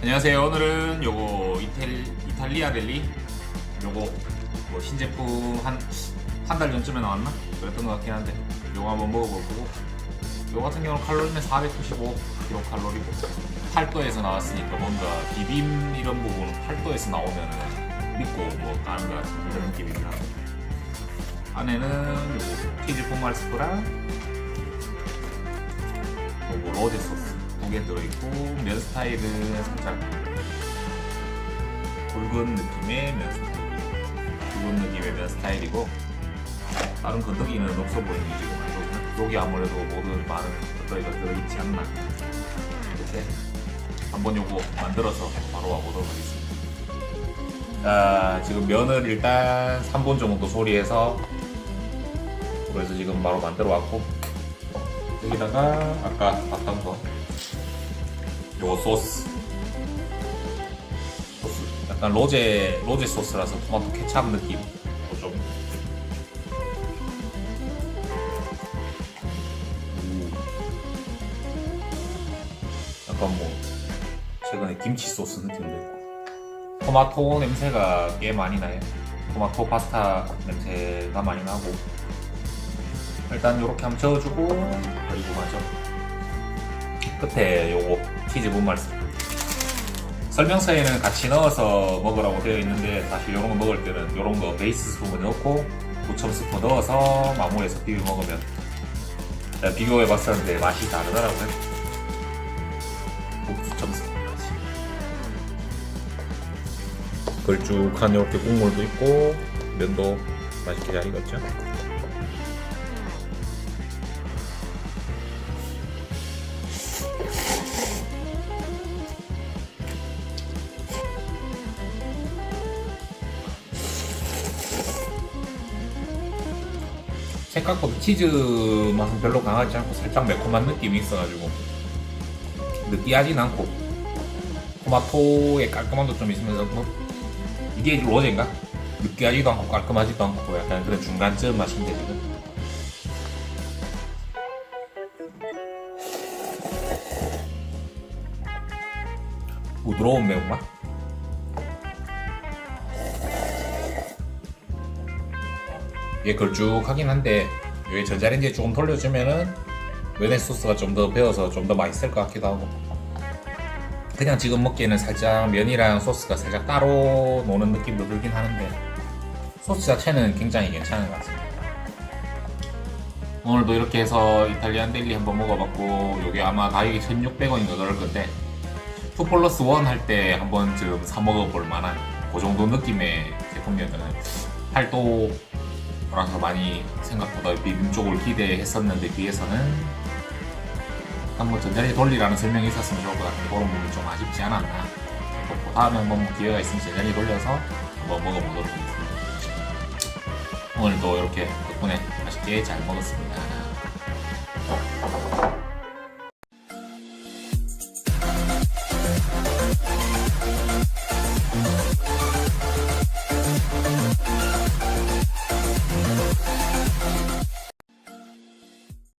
안녕하세요. 오늘은 요거 이탈, 이탈리아 델리 요거 뭐 신제품 한 한 달 전쯤에 나왔나? 그랬던 것 같긴 한데 요거 한번 먹어볼 거고 요거 같은 경우는 칼로리는 495kcal 칼로리고 8도에서 나왔으니까 뭔가 비빔 이런 부분은 8도에서 나오면은 믿고 뭐 가는 것 같은 그런 느낌이긴 하고 안에는 요거 치즈 폼말스프랑 요거 로제 소스 두개 들어있고 면 스타일은 살짝 굵은 느낌의 면 스타일. 굵은 느낌의 면 스타일이고 다른 건더기는 없어 보이는 알고 여기 아무래도 모든 많은 건더기가 들어있지 않나. 이렇게 한번 요거 만들어서 바로 와보도록 하겠습니다. 자 지금 면을 일단 3분 정도 조리해서 그래서 지금 바로 만들어 왔고 여기다가 아까 봤던 거 요거 소스. 소스. 약간 로제 로제 소스라서 토마토 케찹 느낌. 좀. 오. 약간 뭐 최근에 김치 소스 느낌도 있고. 토마토 냄새가 꽤 많이 나요. 토마토 파스타 냄새가 많이 나고. 일단 이렇게 한번 저어주고 그리고 마저 끝에 요거 치즈 분말스 설명서에는 같이 넣어서 먹으라고 되어 있는데 사실 이런 거 먹을 때는 이런 거 베이스 스프 넣고 무첨 스프 넣어서 마무리해서 비벼 먹으면 비교해 봤었는데 맛이 다르더라고요. 무첨 스프 맛이. 걸쭉한 이렇게 국물도 있고 면도 맛있게 잘 익었죠 생각보다 치즈 맛은 별로 강하지 않고 살짝 매콤한 느낌이 있어가지고 느끼하진 않고 토마토의 깔끔함도 좀 있으면서 뭐 이게 로제인가? 느끼하지도 않고 깔끔하지도 않고 약간 그런 중간쯤 맛인데 지금 부드러운 매운맛? 이게 걸쭉하긴 한데 여기 전자레인지에 조금 돌려주면은 면의 소스가 좀 더 배어서 좀 더 맛있을 것 같기도 하고. 그냥 지금 먹기에는 살짝 면이랑 소스가 살짝 따로 노는 느낌도 들긴 하는데 소스 자체는 굉장히 괜찮은 것 같습니다. 오늘도 이렇게 해서 이탈리안 델리 한번 먹어봤고 여기 아마 가격이 1600원인가 그럴 건데 2 플러스 1 할 때 한 번쯤 사 먹어볼 만한 그 정도 느낌의 제품이었는 8도 라서 많이 생각보다 비빔 쪽을 기대했었는데 비해서는 한번 전자레인지 돌리라는 설명이 있었으면 좋을 것 같은데 그런 부분이 좀 아쉽지 않았나. 그렇고 다음에 한번 기회가 있으면 전자레인지 돌려서 한번 먹어보도록 하겠습니다. 오늘도 이렇게 덕분에 맛있게 잘 먹었습니다